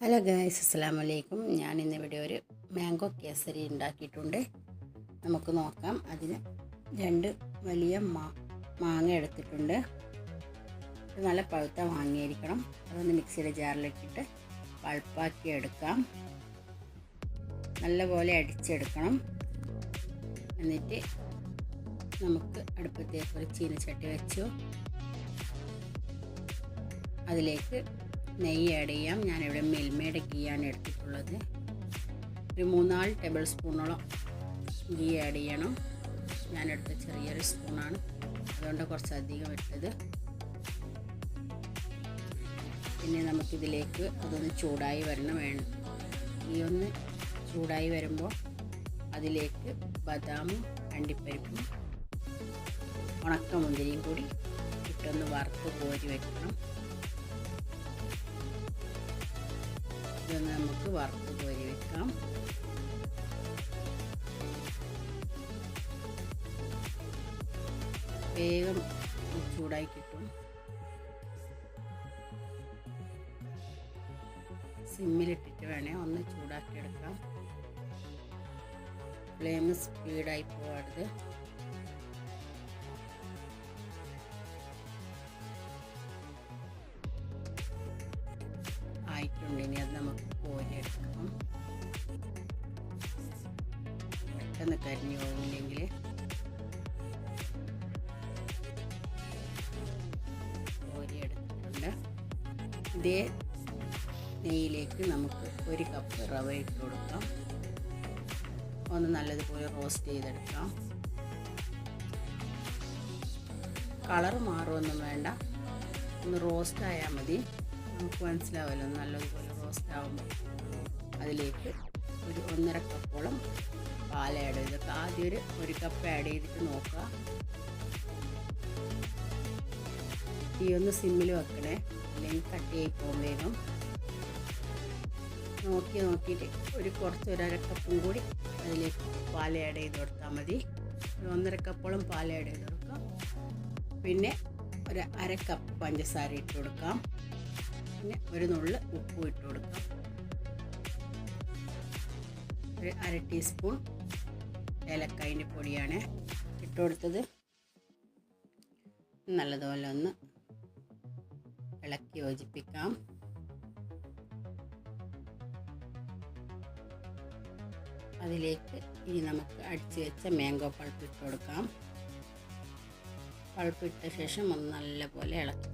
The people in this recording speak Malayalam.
ഹലോ ഗായ്സ് അസ്സാം വലൈക്കും ഞാൻ ഇന്ന് ഇവിടെ ഒരു മാംഗോ കേസരി ഉണ്ടാക്കിയിട്ടുണ്ട്. നമുക്ക് നോക്കാം. അതിന് രണ്ട് വലിയ മാ മാങ്ങ എടുത്തിട്ടുണ്ട്. നല്ല പഴുത്ത മാങ്ങയായിരിക്കണം. അതൊന്ന് മിക്സിയുടെ ജാറിലിട്ടിട്ട് പൾപ്പാക്കി എടുക്കാം. നല്ലപോലെ അടിച്ചെടുക്കണം. എന്നിട്ട് നമുക്ക് അടുപ്പത്തേക്ക് ഒരു ചീനച്ചട്ടി വെച്ചു. അതിലേക്ക് നെയ്യ് ആഡ് ചെയ്യാം. ഞാനിവിടെ മിൽമയുടെ ഗീയാണ് എടുത്തിട്ടുള്ളത്. ഒരു മൂന്നാൽ ടേബിൾ സ്പൂണോളം ഗീ ആഡ് ചെയ്യണം. ഞാനെടുത്ത ചെറിയൊരു സ്പൂണാണ് അതുകൊണ്ട് കുറച്ച് അധികം ഇട്ടത്. പിന്നെ നമുക്കിതിലേക്ക് അതൊന്ന് ചൂടായി വരണം വേണം. ഈ ഒന്ന് ചൂടായി വരുമ്പോൾ അതിലേക്ക് ബദാമും അണ്ടിപ്പരിപ്പും ഉണക്കമുന്തിരിയും കൂടി ഇട്ടൊന്ന് വറുത്ത് കോരി വെക്കണം. ഇതൊന്ന് നമുക്ക് വറുത്ത് കോരി വെക്കാം. വേഗം ചൂടായി കിട്ടും. സിമ്മിലിട്ടിട്ട് വേണേ ഒന്ന് ചൂടാക്കിയെടുക്കാം. ഫ്ലെയിം സ്പീഡായി പോകരുത്. ആയിട്ടുണ്ട് പെട്ടെന്ന് കരിഞ്ഞു പോകുന്നില്ലെങ്കിൽ കോരിയെടുത്തിട്ടുണ്ട് ഇതേ നെയ്യിലേക്ക് നമുക്ക് ഒരു കപ്പ് റവ ഇട്ട് കൊടുക്കാം. ഒന്ന് നല്ലതുപോലെ റോസ്റ്റ് ചെയ്തെടുക്കാം. കളർ മാറുമൊന്നും വേണ്ട. ഒന്ന് റോസ്റ്റ് ആയാൽ മതി. നമുക്ക് മനസ്സിലാവുമല്ലോ നല്ലതുപോലെ റോസ്റ്റ് ആകുമ്പോൾ അതിലേക്ക് ഒരു ഒന്നര കപ്പോളം പാൽ ആഡ് ചെയ്തൊക്കെ ആദ്യം ഒരു ഒരു കപ്പ് ആഡ് ചെയ്തിട്ട് നോക്കുക. തീ ഒന്ന് സിമ്മിൽ വെക്കണേ. അല്ലെങ്കിൽ കട്ടിയായി പോകും വേഗം. നോക്കി നോക്കിയിട്ട് ഒരു കുറച്ച് ഒരു അര കപ്പും കൂടി അതിലേക്ക് പാൽ ആഡ് ചെയ്ത് കൊടുത്താൽ മതി. ഒരു ഒന്നര കപ്പോളം പാൽ ആഡ് ചെയ്ത് കൊടുക്കാം. പിന്നെ ഒരു അര കപ്പ് പഞ്ചസാര ഇട്ട് കൊടുക്കാം. പിന്നെ ഒരു നുള്ള് ഉപ്പും ഇട്ട് കൊടുക്കാം. ഒരു അര ടീസ്പൂൺ ഏലക്കായിന്റെ പൊടിയാണ് ഇട്ട് കൊടുത്തത് നല്ലതുപോലെ ഒന്ന് ഇളക്കി യോജിപ്പിക്കാം. അതിലേക്ക് ഇനി നമുക്ക് അടിച്ചു വെച്ച മാംഗോ പൾപ്പ് ഇട്ട് കൊടുക്കാം. പൾപ്പ് ഇട്ട ശേഷം ഒന്ന് നല്ലപോലെ ഇളക്കി